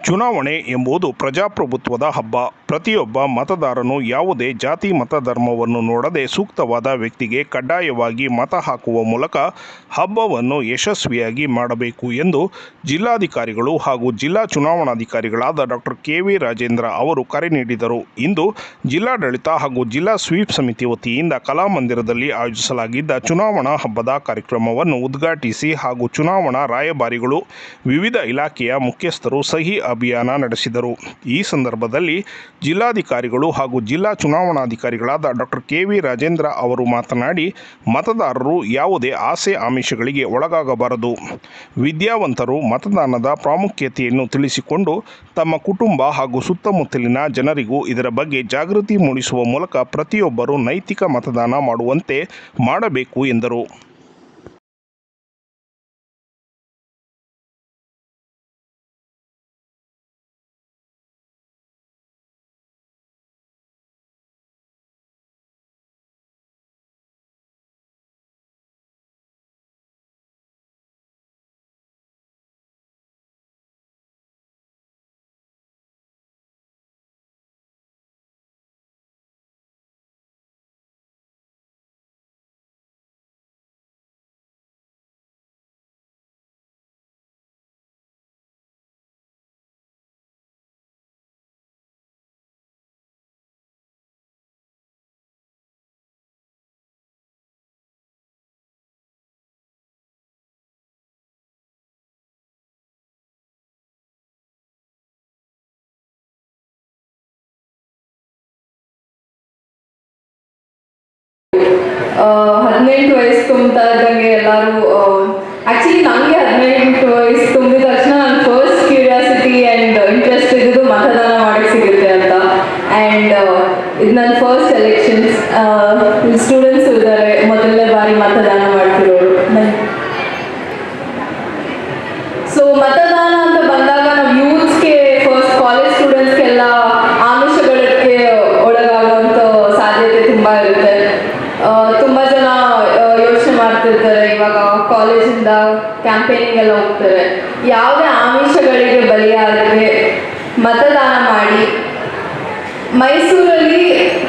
ಚುನಾವಣೆ ಎಂಬುದು ಪ್ರಜಾಪ್ರಭುತ್ವದ ಹಬ್ಬ. ಪ್ರತಿಯೊಬ್ಬ ಮತದಾರನು ಯಾವುದೇ ಜಾತಿ ಮತ ಧರ್ಮವನ್ನು ನೋಡದೆ ಸೂಕ್ತವಾದ ವ್ಯಕ್ತಿಗೆ ಕಡ್ಡಾಯವಾಗಿ ಮತ ಹಾಕುವ ಮೂಲಕ ಹಬ್ಬವನ್ನು ಯಶಸ್ವಿಯಾಗಿ ಮಾಡಬೇಕು ಎಂದು ಜಿಲ್ಲಾಧಿಕಾರಿಗಳು ಹಾಗೂ ಜಿಲ್ಲಾ ಚುನಾವಣಾಧಿಕಾರಿಗಳಾದ ಡಾಕ್ಟರ್ ಕೆ. ವಿ. ರಾಜೇಂದ್ರ ಅವರು ಕರೆ ನೀಡಿದರು. ಇಂದು ಜಿಲ್ಲಾಡಳಿತ ಹಾಗೂ ಜಿಲ್ಲಾ ಸ್ವೀಪ್ ಸಮಿತಿ ವತಿಯಿಂದ ಕಲಾಮಂದಿರದಲ್ಲಿ ಆಯೋಜಿಸಲಾಗಿದ್ದ ಚುನಾವಣಾ ಹಬ್ಬದ ಕಾರ್ಯಕ್ರಮವನ್ನು ಉದ್ಘಾಟಿಸಿ ಹಾಗೂ ಚುನಾವಣಾ ರಾಯಭಾರಿಗಳು ವಿವಿಧ ಇಲಾಖೆಯ ಮುಖ್ಯಸ್ಥರು ಸಹಿ ಅಭಿಯಾನ ನಡೆಸಿದರು. ಈ ಸಂದರ್ಭದಲ್ಲಿ ಜಿಲ್ಲಾಧಿಕಾರಿಗಳು ಹಾಗೂ ಜಿಲ್ಲಾ ಚುನಾವಣಾಧಿಕಾರಿಗಳಾದ ಡಾಕ್ಟರ್ ಕೆ ವಿ ರಾಜೇಂದ್ರ ಅವರು ಮಾತನಾಡಿ, ಮತದಾರರು ಯಾವುದೇ ಆಸೆ ಆಮಿಷಗಳಿಗೆ ಒಳಗಾಗಬಾರದು. ವಿದ್ಯಾವಂತರು ಮತದಾನದ ಪ್ರಾಮುಖ್ಯತೆಯನ್ನು ತಿಳಿಸಿಕೊಂಡು, ತಮ್ಮ ಕುಟುಂಬ ಹಾಗೂ ಸುತ್ತಮುತ್ತಲಿನ ಜನರಿಗೂ ಇದರ ಬಗ್ಗೆ ಜಾಗೃತಿ ಮೂಡಿಸುವ ಮೂಲಕ ಪ್ರತಿಯೊಬ್ಬರು ನೈತಿಕ ಮತದಾನ ಮಾಡುವಂತೆ ಮಾಡಬೇಕು ಎಂದರು. ಹದಿನೆಂಟು ವಯಸ್ಸು ತುಂಬ್ತಾ ಇದ್ದಂಗೆ ಎಲ್ಲರೂ ಆ್ಯಕ್ಚುಲಿ ನನಗೆ ಹದಿನೆಂಟು ವಯಸ್ಸು ತುಂಬಿದ ತಕ್ಷಣ ನನ್ನ ಫಸ್ಟ್ ಕ್ಯೂರಿಯಾಸಿಟಿ ಆ್ಯಂಡ್ ಇಂಟ್ರೆಸ್ಟ್ ಇದ್ದಿದ್ದು ಮತದಾನ ಮಾಡಕ್ಕೆ ಸಿಗುತ್ತೆ ಅಂತ ಆ್ಯಂಡ್ ಇದು ನನ್ನ ಫಸ್ಟ್ ಎಲೆಕ್ಷನ್ಸ್ ಸ್ಟೂಡೆಂಟ್ಸ್ ಇದ್ದಾರೆ ಮೊದಲನೇ ಬಾರಿ ಮತದಾನ ಮಾಡ್ತಿರೋರು ಸೊ ಮತದಾನ ಅಂತ ಬಂದಾಗ ನಾವು ಯೂತ್ಸ್ಗೆ ಫಸ್ಟ್ ಕಾಲೇಜ್ ಸ್ಟೂಡೆಂಟ್ಸ್ಗೆಲ್ಲ ಆಮಿಷಗಳಿಗೆ ಒಳಗಾಗುವಂಥ ಸಾಧ್ಯತೆ ತುಂಬ ಇರುತ್ತೆ ಆ, ತುಂಬ ಜನ ಯೋಚನೆ ಮಾಡ್ತಿರ್ತಾರೆ ಇವಾಗ ಕಾಲೇಜಿಂದ ಕ್ಯಾಂಪೇನಿಂಗ್ ಎಲ್ಲ ಹೋಗ್ತಾರೆ ಯಾವುದೇ ಆಮಿಷಗಳಿಗೆ ಬಲಿಯಾಗದೆ ಮತದಾನ ಮಾಡಿ. ಮೈಸೂರಲ್ಲಿ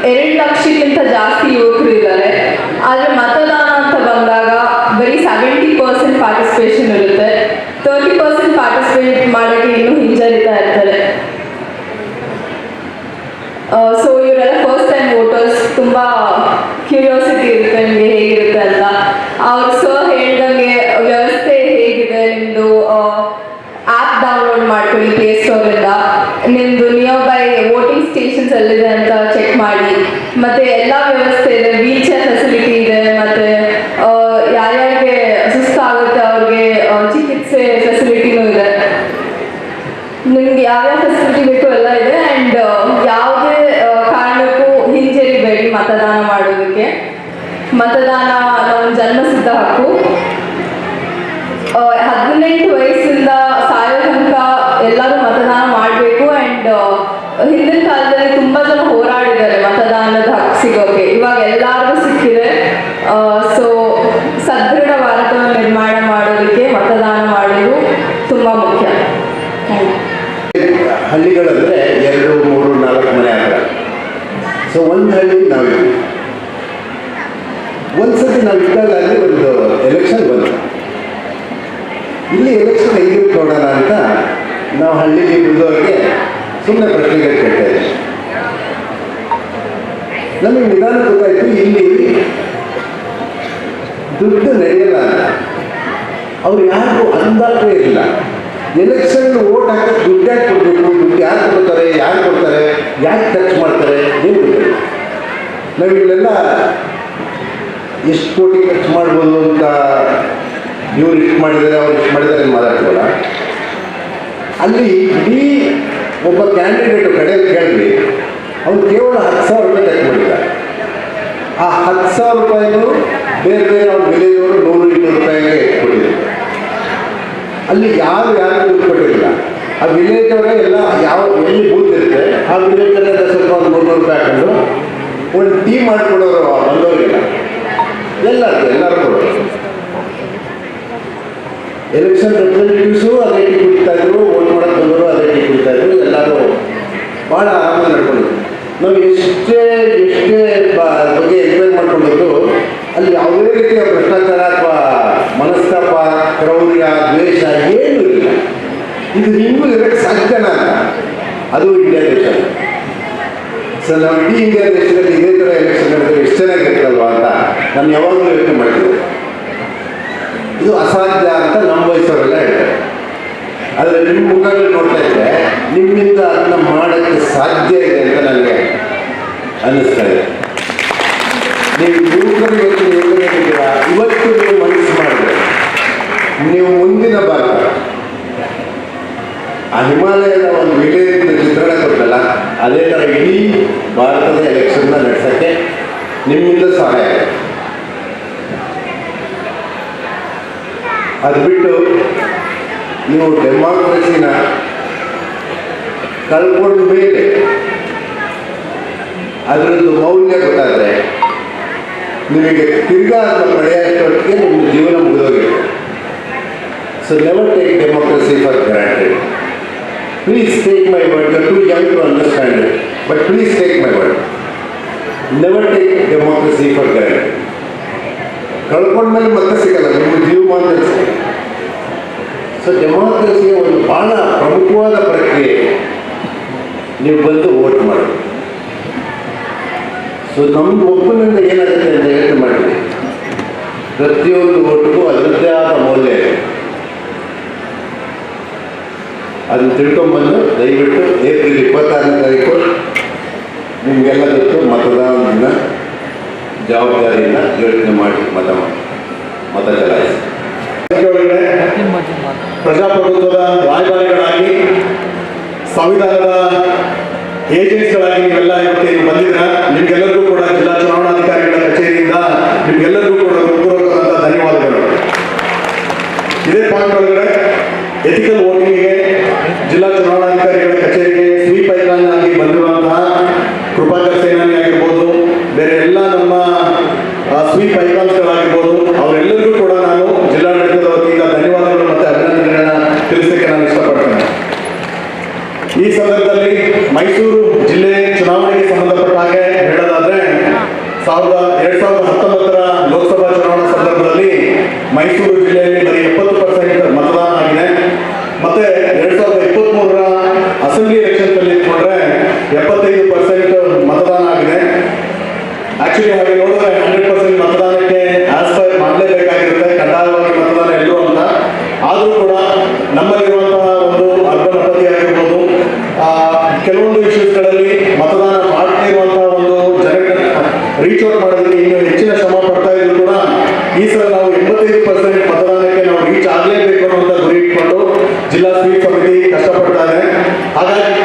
ಎರಡು ಲಕ್ಷಕ್ಕಿಂತ ಜಾಸ್ತಿ ಯುವಕರು ಇದ್ದಾರೆ. ಆದರೆ ಮತದಾನ ಅಂತ ಬಂದಾಗ ಬರೀ ಸೆವೆಂಟಿ ಪರ್ಸೆಂಟ್ ಪಾರ್ಟಿಸಿಪೇಷನ್ ಇರುತ್ತೆ. ತರ್ಟಿ ಪರ್ಸೆಂಟ್ ಪಾರ್ಟಿಸಿಪೇಟ್ ಮಾಡೋಕ್ಕೆ ಇನ್ನೂ ಹಿಂಜರಿತಾ ಇರ್ತಾರೆ ಸೊ ಇವರೆಲ್ಲ ಫಸ್ಟ್ ಟೈಮ್ ವೋಟರ್ಸ್ ತುಂಬ ಕ್ಯೂರಿಯಾಸಿಟಿ ಇರುತ್ತೆ ನಿಮಗೆ ಹೇಗಿರುತ್ತೆ ಅಂತ ಅವ್ರು ಸರ್ ಹೇಳ್ದಂಗೆ ವ್ಯವಸ್ಥೆ ಹೇಗಿದೆ ನಿಮ್ಮದು ಆ್ಯಪ್ ಡೌನ್ಲೋಡ್ ಮಾಡ್ಕೊಳ್ಳಿ ಪ್ಲೇ ಸ್ಟೋರಿಂದ ನಿಮ್ದು ನಿಯರ್ ಬೈ ವೋಟಿಂಗ್ ಸ್ಟೇಷನ್ಸ್ ಎಲ್ಲಿದೆ ಅಂತ ಚೆಕ್ ಮಾಡಿ. ಮತ್ತೆ ಎಲ್ಲ ವ್ಯವಸ್ಥೆ ಇದೆ ವೀಲ್ ಚೇರ್ ಫೆಸಿಲಿಟಿ ಇದೆ, ಮತ್ತೆ ಯಾರ್ಯಾರಿಗೆ ಸುಸ್ತಾಗುತ್ತೆ ಅವ್ರಿಗೆ ಚಿಕಿತ್ಸೆ ಫೆಸಿಲಿಟಿನೂ ಇದೆ. ನಿಮ್ಗೆ ಯಾವ್ಯಾವ ಫೆಸಿಲಿಟಿ ಬೇಕು ಎಲ್ಲ ಇದೆ ಅಂಡ್ ಯಾವುದೇ ಕಾರಣಕ್ಕೂ ಹಿಂಜರಿಬೇಡಿ ಮತದಾನ ಮಾಡೋದಕ್ಕೆ. ಮತದಾನ ನಮ್ಮ ಜನ್ಮಸಿದ್ಧ ಹಕ್ಕು. ಹದಿನೆಂಟು ತನಕ ಎಲ್ಲರೂ ಮತದಾನ ಮಾಡಬೇಕು ಅಂಡ್ ಹಿಂದಿನ ಕಾಲದಲ್ಲಿ ತುಂಬಾ ಜನ ಹೋರಾಡಿದ್ದಾರೆ ಮತದಾನದ ಹಕ್ಕು ಸಿಗೋಕೆ. ಇವಾಗ ಎಲ್ಲರಿಗೂ ಸಿಕ್ಕಿದೆ. ಸೊ ಸದೃಢ ಭಾರತವನ್ನು ನಿರ್ಮಾಣ ಮಾಡೋದಕ್ಕೆ ಮತದಾನ ಮಾಡೋದು ತುಂಬಾ ಮುಖ್ಯ. ಹಳ್ಳಿಗಳಂದ್ರೆ ಎರಡು, ಮೂರು, ನಾಲ್ಕು ಮನೆ ಆಗ ಸೊ ಒಂದು ಹಳ್ಳಿ ನಾವು ಒಂದ್ಸತಿ ನಾವು ಇದ್ದಾಗ ಒಂದು ಎಲೆಕ್ಷನ್ ಬಂತು. ಇಲ್ಲಿ ಎಲೆಕ್ಷನ್ ಹೆಂಗಿರುತ್ತೆ ಅಂತ ನಾವು ಹಳ್ಳಿಗೆ ಬಂದವರಿಗೆ ಸುಮ್ಮನೆ ಪ್ರಶ್ನೆಗಳು ಕೇಳ್ತಾ ಇದ್ದೀವಿ ನಮಗೆ ವಿಧಾನ ಗೊತ್ತಾಯ್ತು ಇಲ್ಲಿ ದುಡ್ಡು ನಡೆಯಲ್ಲ ಅವ್ರು ಯಾರಿಗೂ ಅಂದಾಜೇ ಇಲ್ಲ. ಎಲೆಕ್ಷನ್ ವೋಟ್ ಹಾಕಿ ದುಡ್ಡು ಯಾಕೆ ಕೊಡಬೇಕು? ದುಡ್ಡು ಯಾರು ಕೊಡ್ತಾರೆ? ಯಾರು ಕೊಡ್ತಾರೆ? ಯಾಕೆ ಖರ್ಚು ಮಾಡ್ತಾರೆ? ಏನು ನಾವಿಲ್ಲೆಲ್ಲ ನಾವು ಎಷ್ಟು ಕೋಟಿ ಖರ್ಚು ಮಾಡ್ಬೋದು ಅಂತ ಇವ್ರು ಇಷ್ಟು ಮಾಡಿದ್ದಾರೆ, ಅವ್ರು ಇಷ್ಟು ಮಾಡಿದ್ದಾರೆ ಮಾತಾಡ್ತೀವಲ್ಲ? ಅಲ್ಲಿ ಇಡೀ ಒಬ್ಬ ಕ್ಯಾಂಡಿಡೇಟ್ ಕಡೆ ಕೇಳಿದ್ವಿ ಅವ್ನು ಕೇವಲ ಹತ್ತು ಸಾವಿರ ರೂಪಾಯಿ ಖರ್ಚು ಮಾಡಿದ್ದಾರೆ ಆ ಹತ್ತು ಸಾವಿರ ರೂಪಾಯಿನೂ ಬೇರೆ ಬೇರೆ ಅವ್ರ ಬೆಲೆಯವರು ನೂರು, ಇನ್ನೂರು ರೂಪಾಯಿಗೆ ಕೊಟ್ಟಿದ್ರು ಅಲ್ಲಿ ಯಾರು ಯಾರು ಕೊಟ್ಟಿಲ್ಲ ಆ ವಿಲೇಜ್ ಅವರೇ ಎಲ್ಲ ಯಾವ, ಎಲ್ಲಿ ಬೂತ್ ಇರುತ್ತೆ, ಆ ವಿಲೇಜ್ ಎಲ್ಲ ಸ್ವಲ್ಪ ಒಂದು ಮುನ್ನೂರು ರೂಪಾಯಿ ಹಾಕೊಂಡು ಒಂದು ಟೀ ಮಾಡಿಕೊಡೋರು ಬಂದವರಿಲ್ಲ. ಎಲ್ಲರೂ ಎಲ್ಲರೂ ರೆಪ್ರೆಸೆಂಟೇಟಿವ್ಸು ಅದೇ ಟೀ ಕುಡಿತಾ ಇದ್ರು ಓಟ್ ಮಾಡಕ್ಕೆ ಬಂದವರು ಅದೇ ಟೀ ಕುಡಿತಾ ಇದ್ರು, ಎಲ್ಲರೂ ಭಾಳ ಆರಾಮಾಗಿ ನಡ್ಕೊಂಡಿದ್ರು. ನಾವು ಎಷ್ಟೇ ಎಷ್ಟೇ ಬಗ್ಗೆ ಎಕ್ಸ್ಪ್ಲೇನ್ ಮಾಡ್ಕೊಂಡಿದ್ರು, ಅಲ್ಲಿ ಯಾವುದೇ ರೀತಿಯ ಭ್ರಷ್ಟಾಚಾರ ಅಥವಾ ಮನಸ್ತಾಪ, ಕ್ರೌರ್ಯ, ದ್ವೇಷ ಏನೂ ಇಲ್ಲ. ಇದು ನಿಮಗೂ ಇರಕ್ಕೆ ಸಾಧ್ಯನ? ಅದು ಇಂಡಿಯಾ ದೇಶ. ಸರ್, ನಾವು ಇಡೀ ಇಂಡಿಯಾ ದೇಶದಲ್ಲಿ ಇದೇ ಥರ ಎಲೆಕ್ಷನ್ ನಡೆದ್ರೆ ಎಷ್ಟು ಚೆನ್ನಾಗಿರ್ತಲ್ವಾ ಅಂತ ನಾನು ಯಾವಾಗಲೂ ಯೋಚನೆ ಮಾಡ್ತಿದ್ದೆ ಇದು ಅಸಾಧ್ಯ ಅಂತ ನಮ್ಮ ವಯಸ್ಸವರೆಲ್ಲ ಹೇಳ್ತಾರೆ. ಆದರೆ ನಿಮ್ಮ ಮುಖಗಳು ನೋಡ್ತಾ ಇದ್ರೆ ನಿಮ್ಮಿಂದ ಅದನ್ನ ಮಾಡೋಕ್ಕೆ ಸಾಧ್ಯ ಇದೆ ಅಂತ ನನಗೆ ಅನ್ನಿಸ್ತಾ ಇದೆ. ನೀವು ಯುವಕರು ಇವತ್ತು ನೀವು ಮನಸ್ಸು ಮಾಡಿದ್ರೆ ನೀವು ಮುಂದಿನ ಭಾಗ. ಆ ಹಿಮಾಲಯದ ಒಂದು ವಿಲೇಜಿನ ಚಿತ್ರಣ ಕೊಟ್ಟಲ್ಲ, ಅದೇ ಥರ ಇಡೀ ಭಾರತದ ಎಲೆಕ್ಷನ್ನ ನಡೆಸೋಕ್ಕೆ ನಿಮ್ಮಿಂದ ಸಹಾಯ ಇದೆ ಅದು ಬಿಟ್ಟು ನೀವು ಡೆಮಾಕ್ರಸಿನ ಕಳ್ಕೊಂಡ ಮೇಲೆ ಅದರದ್ದು ಮೌಲ್ಯ ಗೊತ್ತಾದರೆ ನಿಮಗೆ ತಿರ್ಗಾ ಅದನ್ನ ಪಡೆಯೋಷ್ಟೊತ್ತಿಗೆ ನಿಮ್ಮ ಜೀವನ ಮುಗಿದೋಗಿರುತ್ತೆ so never take democracy for granted please take my word too young to understand it but please take my word never take democracy for granted ಕಳ್ಕೊಂಡ್ಮೇಲೆ ಮತ್ತೆ ಸಿಗಲ್ಲ ನಿಮ್ಮ ಜೀವಮಾನ ಸೊ ಡೆಮೋಕ್ರಸಿಯ ಒಂದು ಭಾಳ ಪ್ರಮುಖವಾದ ಪ್ರಕ್ರಿಯೆ. ನೀವು ಬಂದು ವೋಟ್ ಮಾಡಿ. ಸೊ ನಮ್ಮ ಒಬ್ಬನಿಂದ ಏನಾಗುತ್ತೆ ಅಂತ ಯೋಚನೆ ಪ್ರತಿಯೊಂದು ಓಟ್ಗೂ ಅದರದ್ದೇ ಆದ ಮೌಲ್ಯ ಇದೆ. ಅದನ್ನು ತಿಳ್ಕೊಂಬಂದು ದಯವಿಟ್ಟು ಏಪ್ರಿಲ್ ಇಪ್ಪತ್ತಾರನೇ ತಾರೀಕು ನಿಮಗೆಲ್ಲ ಗೊತ್ತು ಮತದಾನದಿಂದ ಜವಾಬ್ದಾರಿಯಿಂದ ಯೋಚನೆ ಮಾಡಿ ಮತ ಮಾಡಿ ಮತ ಚಲಾಯಿಸಿ. ಒಳಗಡೆ ಪ್ರಜಾಪ್ರಭುತ್ವದ ರಾಯಭಾರಿಗಳಾಗಿ ಸಂವಿಧಾನದ ಏಜೆನ್ಸ್ಗಳಾಗಿ ನೀವೆಲ್ಲ ಇವತ್ತೇನು ಬಂದಿದ್ದೀರಾ? ನಿಮಗೆಲ್ಲರಿಗೂ ಕೂಡ ಜಿಲ್ಲಾ ಚುನಾವಣಾಧಿಕಾರಿಗಳ ಕಚೇರಿಯಿಂದ ನಿಮ್ಗೆಲ್ಲರಿಗೂ ಕೂಡ ಹೃತ್ಪೂರ್ವಕವಾದ ಧನ್ಯವಾದಗಳು ಇದೇ ಪಾಯಿಂಟ್ ಒಳಗಡೆ ಎಥಿಕಲ್ ವೋಟಿಂಗ್ಗೆ ಜಿಲ್ಲಾ ಚುನಾವಣಾಧಿಕಾರಿಗಳ ಕಚೇರಿಗೆ ಸ್ವೀಪ್ ಐಕಾನ್ ಆಗಿ ಬಂದಿರುವಂತಹ ಕೃಪಾಕರ್ ಸೇನಾನಿ ಆಗಿರ್ಬೋದು ಬೇರೆ ಎಲ್ಲ ನಮ್ಮ ಸ್ವೀಪ್ ಐಕಾನ್ಸ್ಗಳಾಗಿರ್ಬೋದು ಅವರೆಲ್ಲರಿಗೂ ಕೂಡ ನಾನು ಜಿಲ್ಲಾಡಳಿತದ ವತಿಯಿಂದ ಧನ್ಯವಾದಗಳು ಮತ್ತು ಅಭಿನಂದನೆಗಳನ್ನ ತಿಳಿಸಲಿಕ್ಕೆ ನಾನು ಇಷ್ಟಪಡ್ತೇನೆ ಈ ಸಂದರ್ಭದಲ್ಲಿ ಮೈಸೂರು ಜಿಲ್ಲೆ ಚುನಾವಣೆಗೆ ಸಂಬಂಧಪಟ್ಟ ಹಾಗೆ ಹೇಳೋದಾದ್ರೆ, ಸಾವಿರದ ಎರಡ್ ಸಾವಿರದ ಹತ್ತೊಂಬತ್ತರ ಲೋಕಸಭಾ ಚುನಾವಣಾ ಸಂದರ್ಭದಲ್ಲಿ ಮೈಸೂರು ಜಿಲ್ಲೆಯಲ್ಲಿ ಬರೀ ಎಪ್ಪತ್ತು ಪರ್ಸೆಂಟ್ ಮತದಾನ ಆಗಿದೆ. ಮತ್ತೆ ಎರಡ್ ಸಾವಿರದ ಇಪ್ಪತ್ತ್ ಮೂರರ ಅಸೆಂಬ್ಲಿ ಎಲೆಕ್ಷನ್ ಅಲ್ಲಿ ಇಟ್ಕೊಂಡ್ರೆ ಎಪ್ಪತ್ತೈದು ಪರ್ಸೆಂಟ್ ಮತದಾನ ಆಗಿದೆ. ಆಕ್ಚುಲಿ ಹಾಗೆ ನೋಡಿದ್ರೆ ಹಂಡ್ರೆಡ್ ಪರ್ಸೆಂಟ್ ಮತದಾನಕ್ಕೆ ಜಿಲ್ಲಾ ಸ್ವೀಪ್ ಸಮಿತಿ ಕಷ್ಟಪಡ್ತಾ ಇದೆ ಹಾಗಾಗಿ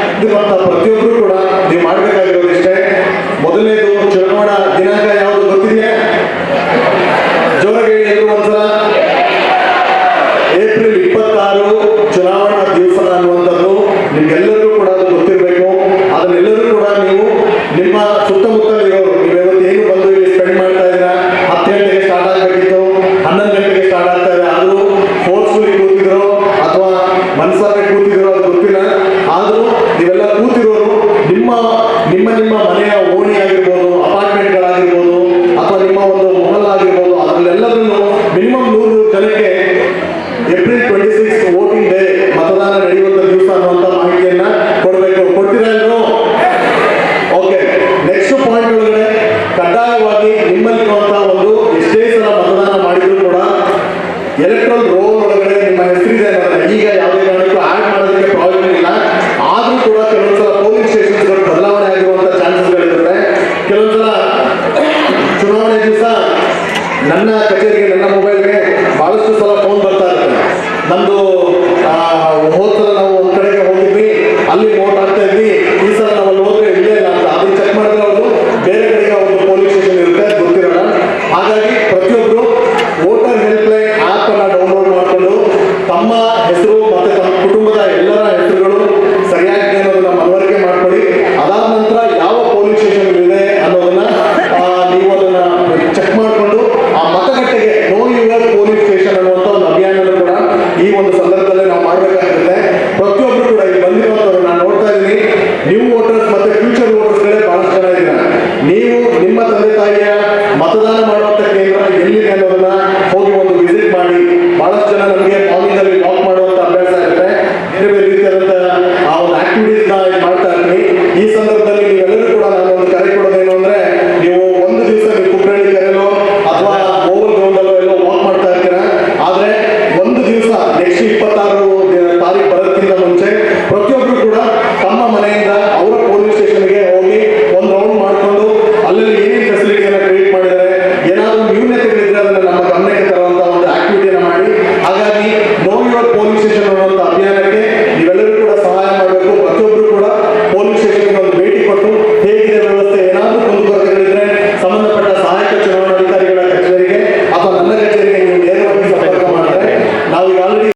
ನ್ಯೂನತೆಗಳಿದ್ರೆ ಅದನ್ನ